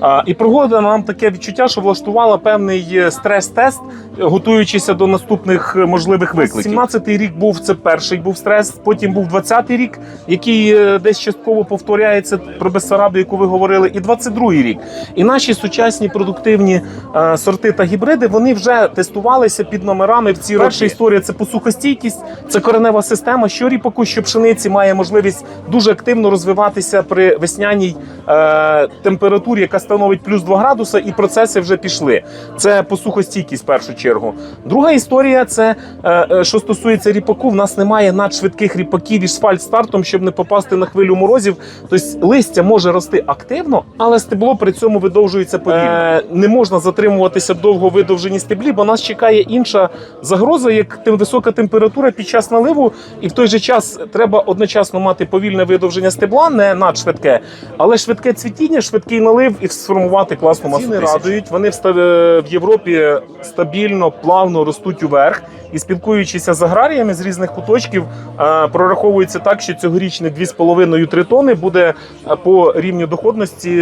А, І пригода нам таке відчуття, що влаштувала певний е, стрес-тест, готуючися до наступних е, можливих викликів. 17-й рік був це перший був стрес, потім був 20-й рік, який е, десь частково повторяється про Бессарабію, яку ви говорили, і 22-й рік. І наші сучасні продуктивні сорти та гібриди вони вже тестувалися під номерами в ці Перша історія це посухостійкість, це коренева система, що ріпаку, що пшениці має можливість дуже активно розвиватися при весняній е, температурі, яка становить плюс 2 градуса, і процеси вже пішли. Це посухостійкість в першу чергу. Друга історія це е, е, що стосується ріпаку. В нас немає надшвидких ріпаків із фальстартом, щоб не попасти на хвилю морозів. Тобто листя може рости активно, але стебло при цьому видовжується повільно. Е, не можна затримуватися довго в видовженій стеблі, бо нас чекає інша загроза, як тим висока температура під час наливу, і в той же час треба одночасно мати повільне видовження стебла, не надшвидке, але швидке цвітіння, швидкий налив і сформувати класну масу. Ціни радують. Вони в е, в Європі стабільно, плавно ростуть уверх. І спілкуючися з аграріями з різних куточків, е, прораховується так, що цьогорічне 2,5-3 тони буде е, по рівню доходності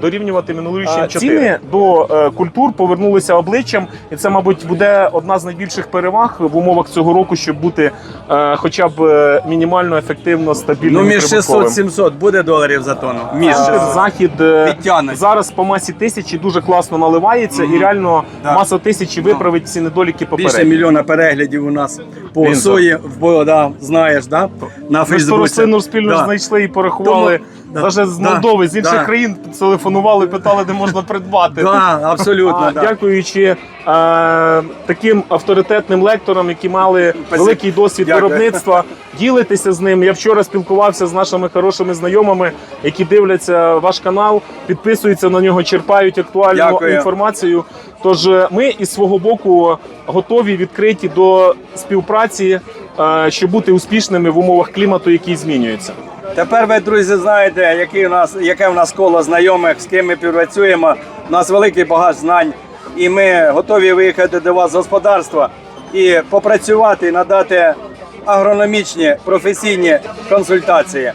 дорівнювати минулорічним 4. Ціни до культур повернулися обличчям, і це, мабуть, буде одна з найбільших переваг в умовах цього року, щоб бути хоча б мінімально ефективно стабільним. Ну, між прибутковим. 600-700 буде доларів за тонну. Між 600. Захід е, Підтягне. зараз по масі тисячі дуже класно наливається, і реально Да. маса тисячі виправить ці недоліки Більше мільйона переглядів у нас по Він сої, в, да, знаєш, да? на Ми ж ту Фейсбуці. рослину спільно Да. знайшли і порахували. Тому- Навіть з Молдови, з інших да. країн телефонували, питали, де можна придбати. Да, абсолютно. А, да. Дякуючи е, таким авторитетним лекторам, які мали великий досвід Дякую. виробництва, ділитися з ним. Я вчора спілкувався з нашими хорошими знайомими, які дивляться ваш канал, підписуються на нього, черпають актуальну Дякую. інформацію. Тож е, ми із свого боку готові відкриті до співпраці, е, щоб бути успішними в умовах клімату, який змінюється. Тепер ви, друзі, знаєте, які у нас, яке в нас коло знайомих, з ким ми співпрацюємо. У нас великий багаж знань, і ми готові виїхати до вас з господарства і попрацювати, надати агрономічні професійні консультації.